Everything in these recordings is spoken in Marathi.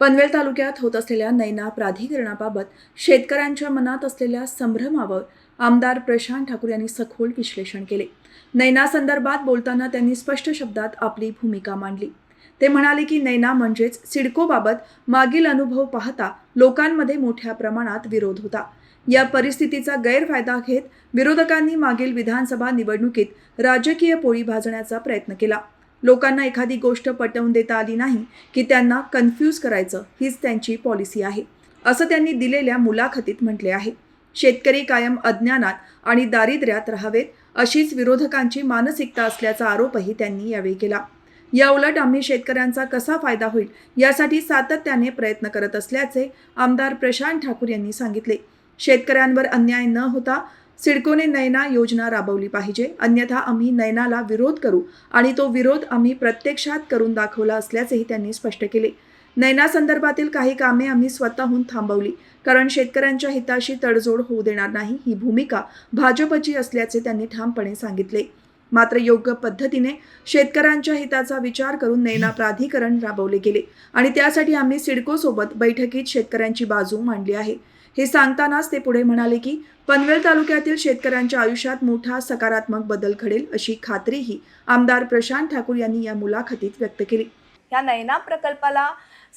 पनवेल तालुक्यात होत असलेल्या नैना प्राधिकरणाबाबत शेतकऱ्यांच्या मनात असलेल्या संभ्रमावर आमदार प्रशांत ठाकूर यांनी सखोल विश्लेषण केले. नैना संदर्भात बोलताना त्यांनी स्पष्ट शब्दात आपली भूमिका मांडली. ते म्हणाले की नैना म्हणजेच सिडकोबाबत मागील अनुभव पाहता लोकांमध्ये मोठ्या प्रमाणात विरोध होता. या परिस्थितीचा गैरफायदा घेत विरोधकांनी मागील विधानसभा निवडणुकीत राजकीय पोळी भाजण्याचा प्रयत्न केला. लोकांना एखादी गोष्ट पटवून देता आली नाही की त्यांना कन्फ्यूज करायचं हीच त्यांची पॉलिसी आहे. असं त्यांनी दिलेल्या मुलाखतीत म्हटले आहे. शेतकरी कायम अज्ञानात आणि दारिद्र्यात राहावेत अशीच विरोधकांची मानसिकता असल्याचा आरोपही त्यांनी यावेळी केला. या उलट आम्ही शेतकऱ्यांचा कसा फायदा होईल यासाठी सातत्याने प्रयत्न करत असल्याचे आमदार प्रशांत ठाकूर यांनी सांगितले. शेतकऱ्यांवर अन्याय न होता सिडकोने नैना योजना राबवली पाहिजे. अन्यथा आम्ही नैनाला विरोध करू आणि तो विरोध आम्ही प्रत्यक्षात करून दाखवला असल्याचेही त्यांनी स्पष्ट केले. नैना संदर्भातील काही कामे आम्ही स्वतःहून थांबवली. कारण शेतकऱ्यांच्या हिताशी तडजोड होऊ देणार नाही ही भूमिका भाजपची असल्याचे त्यांनी ठामपणे सांगितले. मात्र योग्य पद्धतीने शेतकऱ्यांच्या हिताचा विचार करून नैना प्राधिकरण राबवले गेले आणि त्यासाठी आम्ही सिडकोसोबत बैठकीत शेतकऱ्यांची बाजू मांडली आहे. हे सांगतानाच ते पुढे म्हणाले की पनवेल तालुक्यातील शेतकऱ्यांच्या आयुष्यात मोठा सकारात्मक बदल घडेल अशी खात्रीही आमदार प्रशांत ठाकूर यांनी या मुलाखतीत व्यक्त केली. ह्या नैना प्रकल्पाला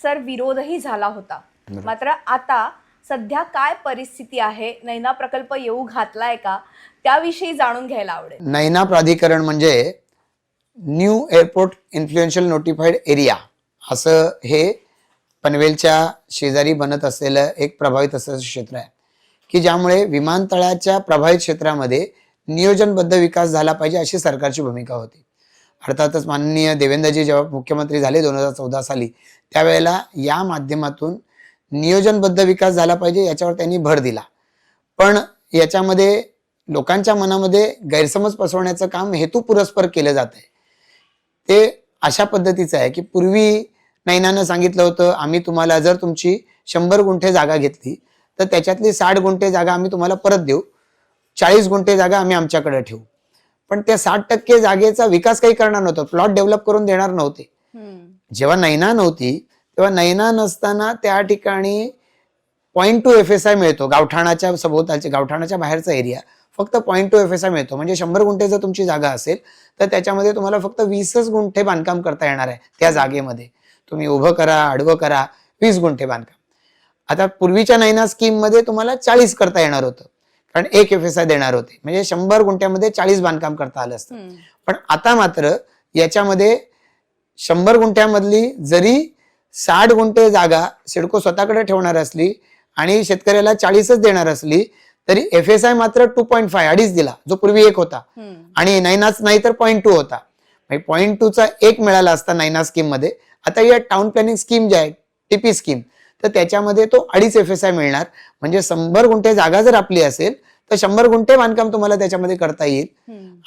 सर विरोधही झाला होता. मात्र आता सध्या काय परिस्थिती आहे? नैना प्रकल्प येऊ घातलाय का? त्याविषयी जाणून घ्यायला आवडेल. नैना प्राधिकरण म्हणजे new airport influential notified area असं हे पनवेलच्या शेजारी बनत असलेलं एक प्रभावित असलेलं क्षेत्र आहे. की ज्यामुळे विमानतळाच्या प्रभावित क्षेत्रामध्ये नियोजनबद्ध विकास झाला पाहिजे अशी सरकारची भूमिका होती. अर्थातच माननीय देवेंद्रजी जेव्हा मुख्यमंत्री झाले दोन हजार चौदा साली त्यावेळेला या माध्यमातून नियोजनबद्ध विकास झाला पाहिजे याच्यावर त्यांनी भर दिला. पण याच्यामध्ये लोकांच्या मनामध्ये गैरसमज पसरवण्याचं काम हेतू पुरस्पर केलं जात आहे. ते अशा पद्धतीचं आहे की पूर्वी नैनानं सांगितलं होतं आम्ही तुम्हाला जर तुमची शंभर गुंठे जागा घेतली तर त्याच्यातली साठ गुंठे जागा आम्ही तुम्हाला परत देऊ. चाळीस गुंठे जागा आम्ही आमच्याकडे ठेवू. पण त्या साठ टक्के जागेचा विकास काही करणार नव्हतं. प्लॉट डेव्हलप करून देणार नव्हते. जेव्हा नैना नव्हती तेव्हा नैना नसताना त्या ठिकाणी point two F S I मिळतो. गावठाणाच्या सभोवतालचे गावठाणाच्या बाहेरचा एरिया फक्त point two F S I मिळतो. म्हणजे शंभर गुंठे जर तुमची जागा असेल तर त्याच्यामध्ये तुम्हाला फक्त वीसच गुंठे बांधकाम करता येणार आहे त्या जागेमध्ये. तुम्ही उभं करा आडवं करा वीस गुंठे बांधकाम. आता पूर्वीच्या नैना स्कीममध्ये तुम्हाला चाळीस करता येणार होतं. कारण एक एफ एस आय देणार होते. म्हणजे शंभर गुंठ्यामध्ये चाळीस बांधकाम करता आलं असतं. पण आता मात्र याच्यामध्ये शंभर गुंठ्यामधली जरी साठ गुंठे जागा सिडको स्वतःकडे ठेवणार असली आणि शेतकऱ्याला चाळीसच देणार असली तरी एफ एस आय मात्र टू पॉईंट फाय अडीच दिला जो पूर्वी एक होता. आणि नैनाच नाही तर पॉईंट टू होता. पॉईंट टूचा एक मिळाला असता नैना स्कीममध्ये आता या टाउन प्लॅनिंग स्कीम जी आहे टीपी स्कीम तर त्याच्यामध्ये तो अडीच एफ एस आय मिळणार. म्हणजे शंभर गुंठे जागा जर आपली असेल तर शंभर गुंठे बांधकाम तुम्हाला त्याच्यामध्ये करता येईल.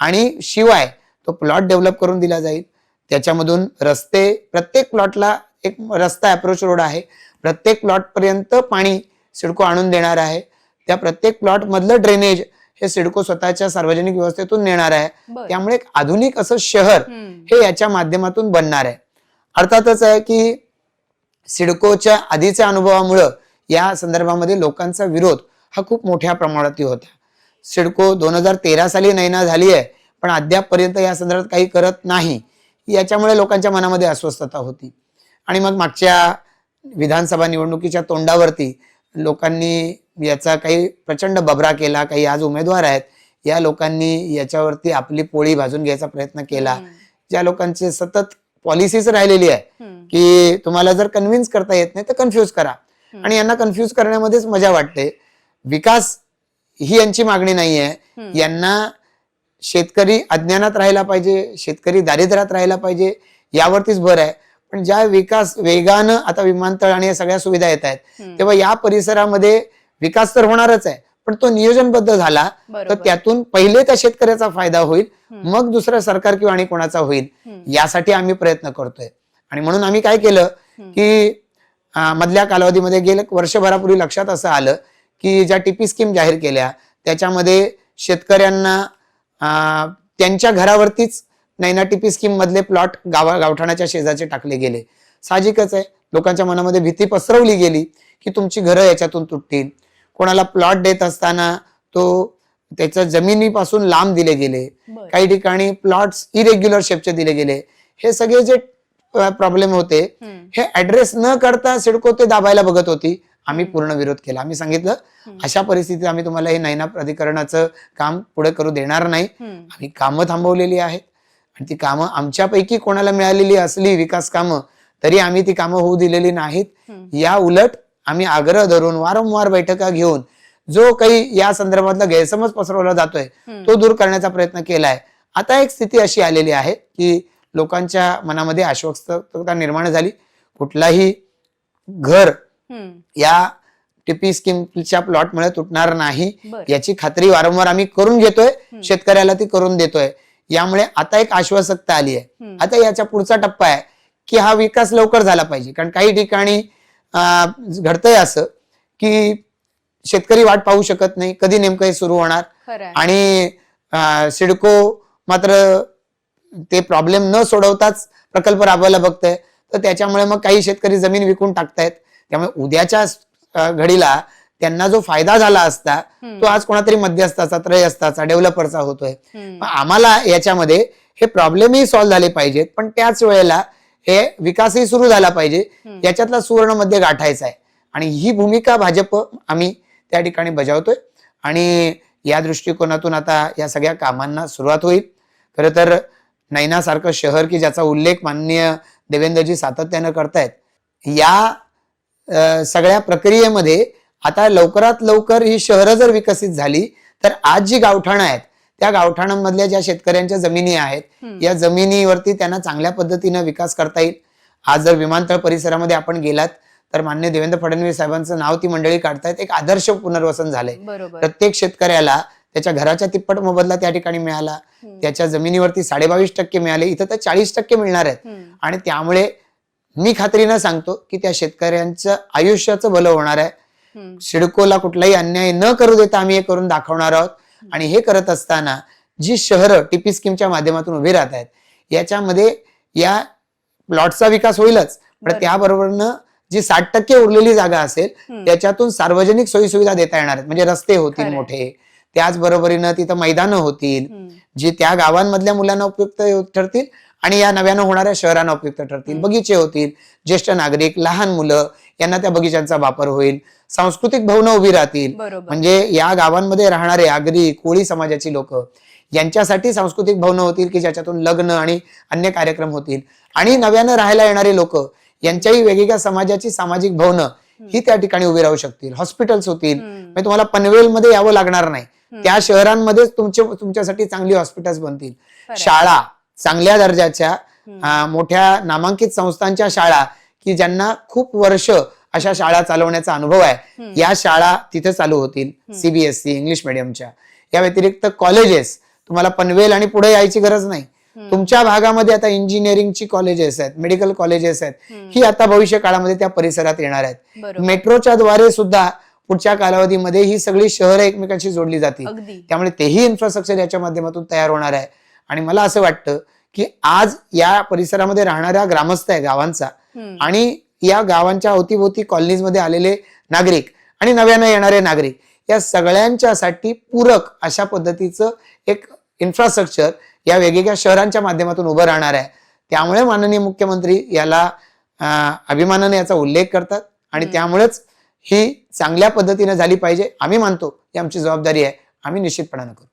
आणि शिवाय तो प्लॉट डेव्हलप करून दिला जाईल. त्याच्यामधून रस्ते प्रत्येक प्लॉटला एक रस्ता अप्रोच रोड आहे. प्रत्येक प्लॉट पर्यंत पाणी सिडको आणून देणार आहे. त्या प्रत्येक प्लॉट मधलं ड्रेनेज हे सिडको स्वतःच्या सार्वजनिक व्यवस्थेतून नेणार आहे. त्यामुळे एक आधुनिक असं शहर हे याच्या माध्यमातून बनणार आहे. अर्थातच आहे की सिडकोच्या आधीच्या अनुभवामुळं या संदर्भामध्ये लोकांचा विरोध हा खूप मोठ्या प्रमाणात होता. सिडको दोन हजार तेरा साली नैना झाली आहे पण अद्यापपर्यंत या संदर्भात काही करत नाही. याच्यामुळे लोकांच्या मनामध्ये अस्वस्थता होती. आणि मग मागच्या विधानसभा निवडणुकीच्या तोंडावरती लोकांनी याचा काही प्रचंड बबरा केला काही आज उमेदवार आहेत या लोकांनी याच्यावरती आपली पोळी भाजून घ्यायचा प्रयत्न केला. ज्या लोकांची सतत पॉलिसीच राहिलेली आहे की तुम्हाला जर कन्व्हिन्स करता येत नाही तर कन्फ्यूज करा. आणि यांना कन्फ्यूज करण्यामध्येच मजा वाटते. विकास ही यांची मागणी नाही आहे. यांना शेतकरी अज्ञानात राहायला पाहिजे शेतकरी दारिद्र्यात राहायला पाहिजे यावरतीच भर आहे. पण ज्या विकास वेगानं आता विमानतळ आणि या सगळ्या सुविधा येत आहेत तेव्हा या परिसरामध्ये विकास तर होणारच आहे. पण तो नियोजनबद्ध झाला तर. त्यातून पहिले त्या शेतकऱ्याचा फायदा होईल मग दुसरं सरकार किंवा आणि कोणाचा होईल यासाठी आम्ही प्रयत्न करतोय. आणि म्हणून आम्ही काय केलं की मधल्या कालावधीमध्ये गेल्या वर्षभरापूर्वी लक्षात असं आलं की ज्या टीपी स्कीम जाहीर केल्या त्याच्यामध्ये शेतकऱ्यांना त्यांच्या घरावरतीच नैना टीपी स्कीम मधले प्लॉट गावा गावठाणाच्या शेजारचे टाकले गेले. साहजिकच आहे. लोकांच्या मनामध्ये भीती पसरवली गेली की तुमची घरं याच्यातून तुटतील. कोणाला प्लॉट देत असताना तो त्याच्या जमिनीपासून लांब दिले गेले. काही ठिकाणी प्लॉट्स इरेग्युलर शेपचे दिले गेले हे सगळे जे प्रॉब्लेम होते. हे ऍड्रेस न करता सिडको ते दाबायला बघत होती आम्ही पूर्ण विरोध केला आम्ही सांगितलं. अशा परिस्थितीत आम्ही तुम्हाला हे नैना प्राधिकरणाचं काम पुढे करू देणार नाही. आम्ही कामं थांबवलेली आहेत आणि ती कामं आमच्यापैकी कोणाला मिळालेली असली विकास कामं तरी आम्ही ती कामं होऊ दिलेली नाहीत. या उलट आम्ही आग्रह धरून वारंवार बैठका घेऊन जो काही या संदर्भातला गैरसमज पसरवला जातोय. तो दूर करण्याचा प्रयत्न केलाय आता एक स्थिती अशी आलेली आहे की लोकांच्या मनामध्ये आश्वस्तता निर्माण झाली कुठलाही घर. या टीपी स्कीमच्या प्लॉटमुळे तुटणार नाही. याची खात्री वारंवार आम्ही करून घेतोय शेतकऱ्याला ती करून देतोय यामुळे आता एक आश्वासकता आली आहे. आता याच्या पुढचा टप्पा आहे की हा विकास लवकर झाला पाहिजे कारण काही ठिकाणी घडतंय असं की शेतकरी वाट पाहू शकत नाही. कधी नेमकं हे सुरू होणार. आणि सिडको मात्र ते प्रॉब्लेम न सोडवताच प्रकल्प राबवायला बघतंय. तर त्याच्यामुळे मग काही शेतकरी जमीन विकून टाकतायत. त्यामुळे उद्याच्या घडीला त्यांना जो फायदा झाला असता तो आज कोणातरी मध्यस्थाचा त्रयस्थाचा डेव्हलपरचा होतोय. आम्हाला याच्यामध्ये हे प्रॉब्लेमही सॉल्व्ह झाले पाहिजेत. पण त्याच वेळेला हे विकासही सुरू झाला पाहिजे. याच्यातला सुवर्णमध्ये गाठायचा आहे. आणि ही भूमिका भाजप आम्ही त्या ठिकाणी बजावतोय. आणि या दृष्टिकोनातून आता या सगळ्या कामांना सुरुवात होईल. खरं तर नैनासारखं शहर की ज्याचा उल्लेख माननीय देवेंद्रजी सातत्यानं करतायत या सगळ्या प्रक्रियेमध्ये आता लवकरात लवकर ही शहरं जर विकसित झाली तर आज जी गावठाणं आहेत त्या गावठाणांमधल्या ज्या शेतकऱ्यांच्या जमिनी आहेत. या जमिनीवरती त्यांना चांगल्या पद्धतीनं विकास करता येईल आज जर विमानतळ परिसरामध्ये आपण गेलात तर मान्य देवेंद्र फडणवीस साहेबांचं नाव ती मंडळी काढतायत एक आदर्श पुनर्वसन झालंय प्रत्येक शेतकऱ्याला त्याच्या घराच्या तिप्पट मोबदला त्या ठिकाणी मिळाला. त्याच्या जमिनीवरती साडेबावीस टक्के मिळाले इथं तर चाळीस टक्के मिळणार आहेत. आणि त्यामुळे मी खात्रीनं सांगतो की त्या शेतकऱ्यांचं आयुष्याचं भलं होणार आहे. सिडकोला कुठलाही अन्याय न करू देता आम्ही हे करून दाखवणार आहोत आणि हे करत असताना जी शहरं टीपी स्कीमच्या माध्यमातून उभी राहत आहेत याच्यामध्ये या प्लॉटचा विकास होईलच पण बरोबर. त्याबरोबरनं जी साठ टक्के उरलेली जागा असेल. त्याच्यातून सार्वजनिक सोयीसुविधा देता येणार आहेत म्हणजे रस्ते होतील. मोठे त्याचबरोबरीनं तिथं मैदानं होतील. जी त्या गावांमधल्या मुलांना उपयुक्त ठरतील आणि या नव्यानं होणाऱ्या शहरांना उपयुक्त ठरतील. बगीचे होतील ज्येष्ठ नागरिक लहान मुलं यांना त्या बगीच्यांचा वापर होईल. सांस्कृतिक भवनं उभी राहतील. म्हणजे या गावांमध्ये राहणारे आगरी कोळी समाजाची लोक यांच्यासाठी सांस्कृतिक भवनं होतील की ज्याच्यातून लग्न आणि अन्य कार्यक्रम होतील. आणि नव्यानं राहायला येणारे लोक यांच्याही वेगवेगळ्या समाजाची सामाजिक भवनं ही त्या ठिकाणी उभी राहू शकतील. हॉस्पिटल्स होतील. म्हणजे तुम्हाला पनवेलमध्ये यावं लागणार नाही. त्या शहरांमध्येच तुमचे तुमच्यासाठी चांगली हॉस्पिटल्स बनतील. शाळा चांगल्या दर्जाच्या मोठ्या नामांकित संस्थांच्या शाळा की ज्यांना खूप वर्ष अशा शाळा चालवण्याचा अनुभव आहे. या शाळा तिथे चालू होतील सीबीएसई इंग्लिश मिडियमच्या या व्यतिरिक्त कॉलेजेस तुम्हाला पनवेल आणि पुढे यायची गरज नाही. तुमच्या भागामध्ये आता इंजिनिअरिंगची कॉलेजेस आहेत मेडिकल कॉलेजेस आहेत. ही आता भविष्य काळामध्ये त्या परिसरात येणार आहेत मेट्रोच्या द्वारे सुद्धा पुढच्या कालावधीमध्ये ही सगळी शहरं एकमेकांशी जोडली जातील त्यामुळे तेही इन्फ्रास्ट्रक्चर याच्या माध्यमातून तयार होणार आहे आणि मला असं वाटतं की आज या परिसरामध्ये राहणाऱ्या ग्रामस्थ आहे गावांचा. आणि या गावांच्या अवतीभोवती कॉलनीजमध्ये आलेले नागरिक आणि नव्यानं येणारे नागरिक या सगळ्यांच्यासाठी पूरक अशा पद्धतीचं एक इन्फ्रास्ट्रक्चर या वेगवेगळ्या शहरांच्या माध्यमातून उभं राहणार आहे. त्यामुळे माननीय मुख्यमंत्री याला अभिमानाने याचा उल्लेख करतात आणि. त्यामुळेच ही चांगल्या पद्धतीने झाली पाहिजे. आम्ही मानतो ही आमची जबाबदारी आहे. आम्ही निश्चितपणानं करू.